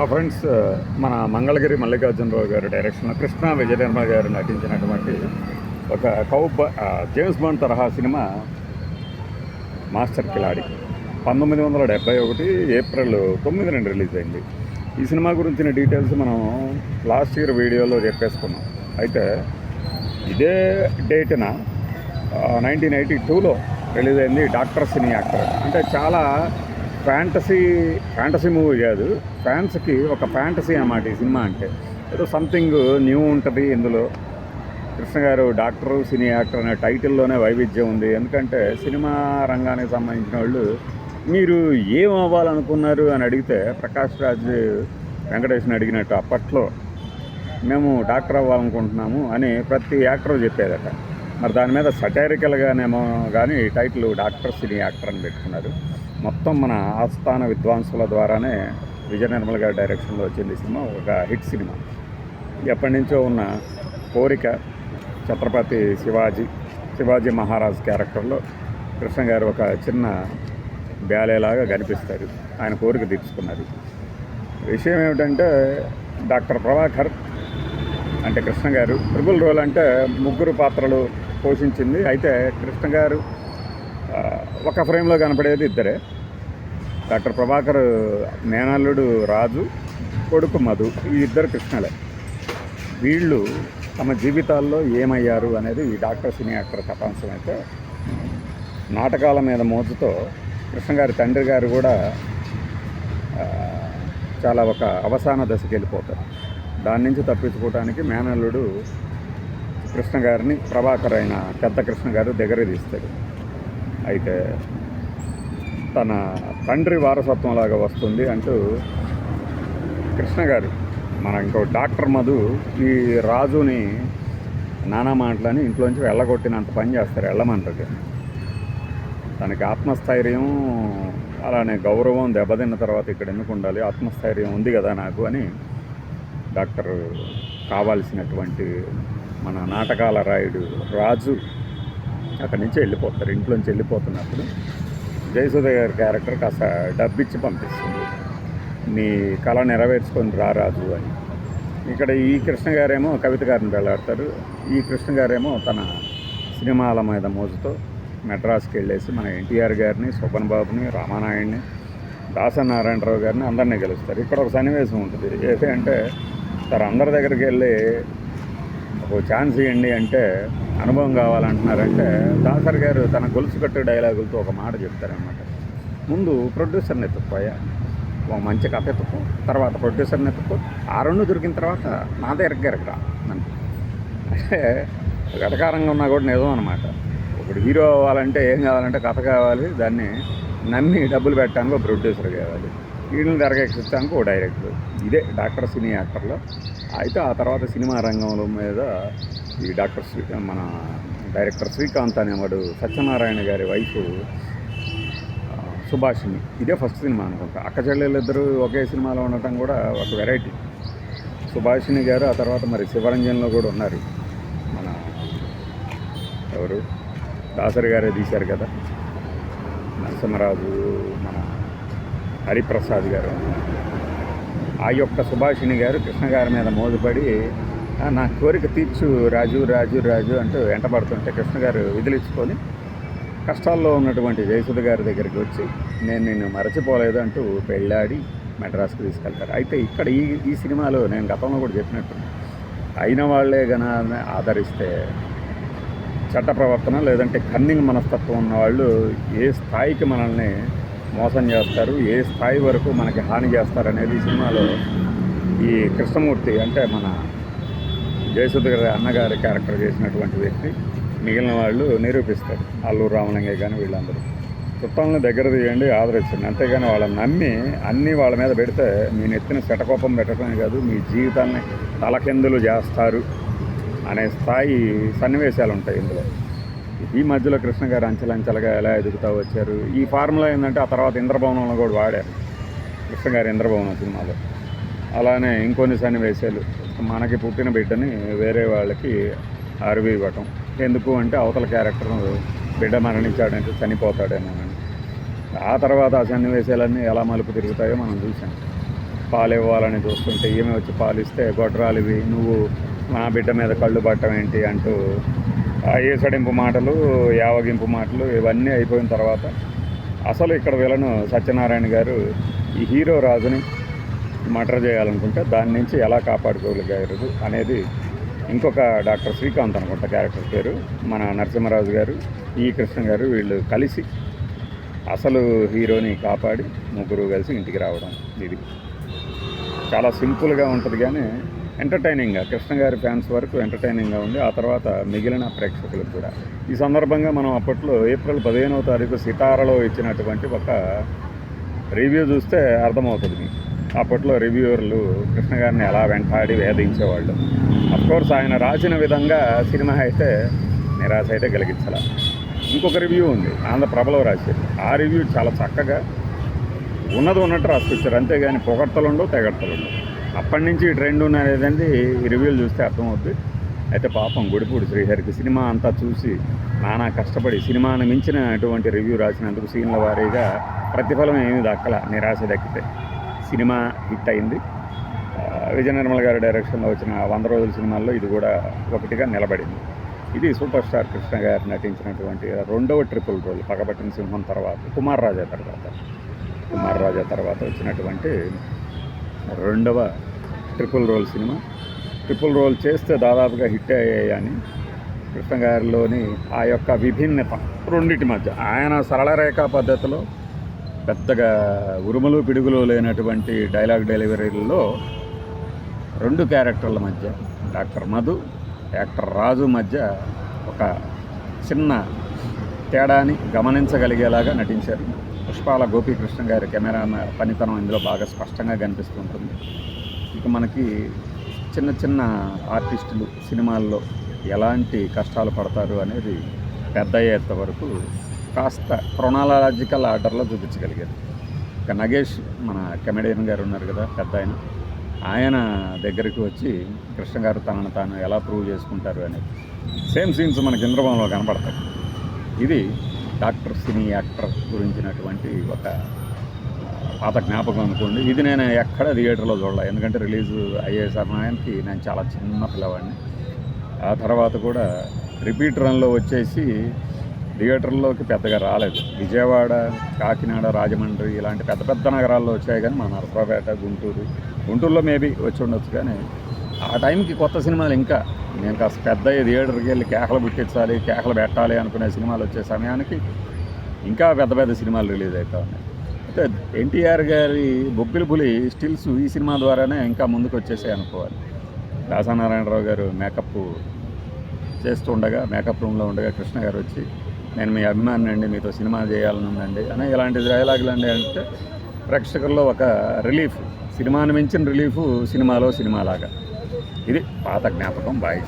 ఆ ఫ్రెండ్స్ మన మంగళగిరి మల్లికార్జునరావు గారి డైరెక్షన్లో కృష్ణ విజయనిర్మ గారు నటించినటువంటి ఒక కౌ జేమ్స్ బాండ్ తరహా సినిమా మాస్టర్ కిలాడి. పంతొమ్మిది వందల డెబ్బై ఒకటి ఏప్రిల్ తొమ్మిది రెండు రిలీజ్ అయింది. ఈ సినిమా గురించిన డీటెయిల్స్ మనం లాస్ట్ ఇయర్ వీడియోలో చెప్పేసుకున్నాం. అయితే ఇదే డేట్న నైన్టీన్ ఎయిటీ టూలో రిలీజ్ అయింది డాక్టర్ సినీ యాక్టర్. అంటే చాలా ఫ్యాంటసీ ఫ్యాంటసీ మూవీ కాదు ఫ్యాన్స్కి ఒక ఫ్యాంటసీ అన్నమాట ఈ సినిమా అంటే. ఏదో సంథింగ్ న్యూ ఉంటుంది ఇందులో. కృష్ణ గారు డాక్టరు సినీ యాక్టర్ అనే టైటిల్లోనే వైవిధ్యం ఉంది. ఎందుకంటే సినిమా రంగానికి సంబంధించిన వాళ్ళు మీరు ఏం అవ్వాలనుకున్నారు అని అడిగితే ప్రకాష్ రాజ్ వెంకటేష్ని అడిగినట్టు అప్పట్లో మేము డాక్టర్ అవ్వాలనుకుంటున్నాము అని ప్రతి యాక్టర్ చెప్పేదట. మరి దాని మీద సటైరికల్గానేమో కానీ టైటిల్ డాక్టర్ సినీ యాక్టర్ అని పెట్టుకున్నారు. మొత్తం మన ఆస్థాన విద్వాంసుల ద్వారానే విజయ నిర్మల్ గారి డైరెక్షన్లో వచ్చింది సినిమా. ఒక హిట్ సినిమా. ఎప్పటి నుంచో ఉన్న కోరిక ఛత్రపతి శివాజీ శివాజీ మహారాజ్ క్యారెక్టర్లో కృష్ణ గారు ఒక చిన్న బ్యాలేలాగా కనిపిస్తారు. ఆయన కోరిక తీర్చుకున్నారు. విషయం ఏమిటంటే డాక్టర్ ప్రభాకర్ అంటే కృష్ణ గారు ట్రిపుల్ రోల్ అంటే ముగ్గురు పాత్రలు పోషించింది. అయితే కృష్ణ గారు ఒక ఫ్రేమ్లో కనపడేది ఇద్దరే. డాక్టర్ ప్రభాకర్ మేనల్లుడు రాజు కొడుకు మధు ఈ ఇద్దరు కృష్ణలే. వీళ్ళు తమ జీవితాల్లో ఏమయ్యారు అనేది ఈ డాక్టర్ సినీ యాక్టర్ కథాంశం అయితే నాటకాల మీద మోజుతో కృష్ణ గారి తండ్రి గారు కూడా చాలా ఒక అవసాన దశకి వెళ్ళిపోతారు దాని నుంచి తప్పించుకోవడానికి మేనల్లుడు కృష్ణ గారిని ప్రభాకర్ అయిన పెద్ద కృష్ణ గారు దగ్గర తీస్తాడు అయితే తన తండ్రి వారసత్వం లాగా వస్తుంది అంటూ కృష్ణ గారు మన ఇంకో డాక్టర్ మధు ఈ రాజుని నానా మాటలని ఇంట్లోంచి వెళ్ళగొట్టినంత పని చేస్తారు వెళ్ళమంటారు తనకి ఆత్మస్థైర్యం అలానే గౌరవం దెబ్బతిన్న తర్వాత ఇక్కడ ఎందుకు ఉండాలి ఆత్మస్థైర్యం ఉంది కదా నాకు అని డాక్టర్ కావాల్సినటువంటి మన నాటకాల రాయుడు రాజు అక్కడి నుంచి వెళ్ళిపోతారు ఇంట్లోంచి వెళ్ళిపోతున్నప్పుడు. జయసుధ గారి క్యారెక్టర్ కాస్త డబ్బిచ్చి పంపిస్తుంది. నీ కళ నెరవేర్చుకొని రా రాజు అని. ఇక్కడ ఈ కృష్ణ గారేమో కవిత గారిని వెళ్ళాడతారు ఈ కృష్ణ గారేమో తన సినిమాల మీద మోజుతో మెడ్రాస్కి వెళ్ళేసి మన ఎన్టీఆర్ గారిని శోభన్ బాబుని రామానాయుడిని దాసనారాయణరావు గారిని అందరినీ గెలుస్తారు. ఇక్కడ ఒక సన్నివేశం ఉంటుంది. ఏంటి అంటే సార్ అందరి దగ్గరికి వెళ్ళి నాకు ఛాన్స్ ఇవ్వండి అంటే అనుభవం కావాలంటున్నారంటే దాసర్ గారు తన గొలుసు కట్టు డైలాగులతో ఒక మాట చెప్తారనమాట ముందు ప్రొడ్యూసర్ని ఎత్తుకుపోయా ఒక మంచి కథ ఎత్తుకో తర్వాత ప్రొడ్యూసర్ని ఎత్తుకో ఆ రెండు దొరికిన తర్వాత నా దగ్గరికి రా అంటే వెటకారంగా ఉన్నా కూడా నిజం అనమాట ఇప్పుడు హీరో అవ్వాలంటే ఏం కావాలంటే కథ కావాలి. దాన్ని నమ్మి డబ్బులు పెట్టడానికి ఒక ప్రొడ్యూసర్ కావాలి. వీళ్ళని తెరకెక్కించడానికి ఒక డైరెక్టర్. ఇదే డాక్టర్ సినీ యాక్టర్లో. అయితే ఆ తర్వాత సినిమా రంగంలో మీద ఈ డాక్టర్ శ్రీ మన డైరెక్టర్ శ్రీకాంత్ అనేవాడు సత్యనారాయణ గారి వైఫ్ సుభాషిణి. ఇదే ఫస్ట్ సినిమా అనుకుంటా. అక్క చెల్లెళ్ళిద్దరూ ఒకే సినిమాలో ఉండటం కూడా ఒక వెరైటీ. సుభాషిణి గారు ఆ తర్వాత మరి శివరంజన్లో కూడా ఉన్నారు. మన ఎవరు? దాసరి గారే తీశారు కదా. నరసింహరాజు మన హరిప్రసాద్ గారు. ఆ యొక్క సుభాషిణి గారు కృష్ణ గారి మీద మోదుపడి నా కోరిక తీర్చు రాజు రాజు రాజు అంటూ వెంటబడుతుంటే కృష్ణ గారు విదిలించుకొని కష్టాల్లో ఉన్నటువంటి జయసుధ గారి దగ్గరికి వచ్చి నేను నిన్ను మరచిపోలేదు అంటూ పెళ్ళాడి మెడ్రాస్కి తీసుకెళ్తారు. అయితే ఇక్కడ ఈ ఈ సినిమాలో నేను గతంలో కూడా చెప్పినట్టు అయిన వాళ్ళే గణాన్ని ఆదరిస్తే చట్ట ప్రవర్తన లేదంటే కన్నింగ్ మనస్తత్వం ఉన్న వాళ్ళు ఏ స్థాయికి మనల్ని మోసం చేస్తారు ఏ స్థాయి వరకు మనకి హాని చేస్తారు అనేది ఈ సినిమాలో ఈ కృష్ణమూర్తి అంటే మన జయసుధ గారి అన్నగారి క్యారెక్టర్ చేసినటువంటి వ్యక్తి. మిగిలిన వాళ్ళు నిరూపిస్తారు అల్లూరు రామలింగయ్య కానీ వీళ్ళందరూ. చుట్టాలను దగ్గర తీయండి ఆదరించండి. అంతేగాని వాళ్ళని నమ్మి అన్నీ వాళ్ళ మీద పెడితే మీ నెత్తిన శటకోపం పెట్టడమే కాదు మీ జీవితాన్ని తలకిందులు చేస్తారు అనే స్థాయి సన్నివేశాలు ఉంటాయి ఇందులో. ఈ మధ్యలో కృష్ణ గారు అంచెలంచెలుగా ఎలా ఎదుగుతూ వచ్చారు? ఈ ఫార్ములా ఏంటంటే ఆ తర్వాత ఇంద్రభవనంలో కూడా వాడారు. కృష్ణ గారు ఇంద్రభవనం సినిమాలో. అలానే ఇంకొన్ని సన్నివేశాలు. మనకి పుట్టిన బిడ్డని వేరే వాళ్ళకి అరివి ఇవ్వటం ఎందుకు అంటే అవతల క్యారెక్టర్ బిడ్డ మరణించాడంటే చనిపోతాడేమో అని. ఆ తర్వాత ఆ సన్నివేశాలన్నీ ఎలా మలుపు తిరుగుతాయో మనం చూసాం పాలు ఇవ్వాలని చూస్తుంటే ఈమె వచ్చి పాలు ఇస్తే గొడ్రాలివి నువ్వు నా బిడ్డ మీద కళ్ళు పట్టం ఏంటి అంటూ ఏసడింపు మాటలు యావగింపు మాటలు ఇవన్నీ అయిపోయిన తర్వాత అసలు ఇక్కడ వీళ్ళను సత్యనారాయణ గారు ఈ హీరో రాజుని మటర్ చేయాలనుకుంటే దాని నుంచి ఎలా కాపాడుకోగలిగారు అనేది ఇంకొక డాక్టర్ శ్రీకాంత్ అనుకుంటా క్యారెక్టర్ పేరు మన నరసింహరాజు గారు ఈ కృష్ణ గారు వీళ్ళు కలిసి అసలు హీరోని కాపాడి ముగ్గురు కలిసి ఇంటికి రావడం ఇది. చాలా సింపుల్గా ఉంటుంది కానీ ఎంటర్టైనింగ్గా కృష్ణ గారి ఫ్యాన్స్ వరకు ఎంటర్టైనింగ్గా ఉంది ఆ తర్వాత మిగిలిన ప్రేక్షకులకు కూడా. ఈ సందర్భంగా మనం అప్పట్లో ఏప్రిల్ పదిహేనవ తారీఖు సితారలో ఇచ్చినటువంటి ఒక రివ్యూ చూస్తే అర్థమవుతుంది. అప్పట్లో రివ్యూవర్లు కృష్ణ గారిని ఎలా వెంటాడి వేధించేవాళ్ళు. అఫ్కోర్స్ ఆయన రాసిన విధంగా సినిమా అయితే నిరాశ అయితే కలిగించాల. ఇంకొక రివ్యూ ఉంది ఆంధ్రప్రభలో రాసేది ఆ రివ్యూ చాలా చక్కగా ఉన్నది ఉన్నట్టు రాసుకొచ్చారు అంతేగాని పొగడ్తలుండవు తెగడ్తలుండవు. అప్పటి నుంచి ట్రెండ్ ఉన్నది ఈ రివ్యూలు చూస్తే అర్థమవుతుంది అయితే పాపం గుడిపూడి శ్రీహరికి సినిమా అంతా చూసి నానా కష్టపడి సినిమాను మించిన అటువంటి రివ్యూ రాసినందుకు సీన్ల వారీగా ప్రతిఫలం ఏమీ దక్కల నిరాశ దక్కితే. సినిమా హిట్ అయింది. విజయ నిర్మల్ గారి డైరెక్షన్లో వచ్చిన వంద రోజుల సినిమాల్లో ఇది కూడా ఒకటిగా నిలబడింది. ఇది సూపర్ స్టార్ కృష్ణ గారు నటించినటువంటి రెండవ ట్రిపుల్ రోల్ పగబట్టిన సింహం తర్వాత కుమార్ రాజా తర్వాత. కుమార్ రాజా తర్వాత వచ్చినటువంటి రెండవ triple role cinema. Triple role చేస్తే దాదాపుగా హిట్ అయ్యాయని కృష్ణ గారిలోని ఆ యొక్క విభిన్నత రెండింటి మధ్య. ఆయన సరళ రేఖా పద్ధతిలో పెద్దగా ఉరుములు పిడుగులు లేనటువంటి డైలాగ్ డెలివరీలలో రెండు క్యారెక్టర్ల మధ్య డాక్టర్ మధు యాక్టర్ రాజు మధ్య ఒక చిన్న తేడాని గమనించగలిగేలాగా నటించారు. పుష్పాల గోపీకృష్ణ గారి కెమెరా పనితనం ఇందులో బాగా స్పష్టంగా కనిపిస్తుంటుంది. ఇక మనకి చిన్న చిన్న ఆర్టిస్టులు సినిమాల్లో ఎలాంటి కష్టాలు పడతారు అనేది పెద్ద అయ్యేంత వరకు కాస్త క్రొనాలజికల్ ఆర్డర్లో చూపించగలిగారు. ఇక నగేష్ మన కమెడియన్ గారు ఉన్నారు కదా పెద్ద ఆయన. ఆయన దగ్గరికి వచ్చి కృష్ణ గారు తనను తాను ఎలా ప్రూవ్ చేసుకుంటారు అనేది. సేమ్ సీన్స్ మనకి ఇంద్రభవనంలో కనపడతాయి. ఇది డాక్టర్ సినీ యాక్టర్ గురించినటువంటి ఒక పాత జ్ఞాపకం అనుకోండి. ఇది నేను ఎక్కడ థియేటర్లో చూడలే. ఎందుకంటే రిలీజ్ అయ్యే సమయానికి నేను చాలా చిన్న పిల్లవాడిని. ఆ తర్వాత కూడా రిపీట్ రన్లో వచ్చేసి థియేటర్లోకి పెద్దగా రాలేదు. విజయవాడ కాకినాడ రాజమండ్రి ఇలాంటి పెద్ద పెద్ద నగరాల్లో వచ్చాయి కానీ మా నరసరావుపేట గుంటూరు. గుంటూరులో మేబీ వచ్చి ఉండొచ్చు కానీ ఆ టైంకి కొత్త సినిమాలు ఇంకా. నేను కాస్త పెద్ద థియేటర్కి వెళ్ళి కేకలు పుట్టించాలి కేకలు పెట్టాలి అనుకునే సినిమాలు వచ్చే సమయానికి ఇంకా పెద్ద పెద్ద సినిమాలు రిలీజ్ అవుతా ఉన్నాయి. అయితే ఎన్టీఆర్ గారి బొబ్బిలి పులి స్టిల్స్ ఈ సినిమా ద్వారానే ఇంకా ముందుకు వచ్చేసాయి అనుకోవాలి. దాసానారాయణరావు గారు మేకప్ చేస్తూ ఉండగా మేకప్ రూమ్లో ఉండగా కృష్ణ గారు వచ్చి నేను మీ అభిమాని అండి మీతో సినిమా చేయాలనుందండి అని ఇలాంటి డైలాగులు అండి అంటే ప్రేక్షకుల్లో ఒక రిలీఫ్ సినిమాను మించిన రిలీఫ్ సినిమాలో సినిమాలాగా. ఇది పాత జ్ఞాపకం బాయ్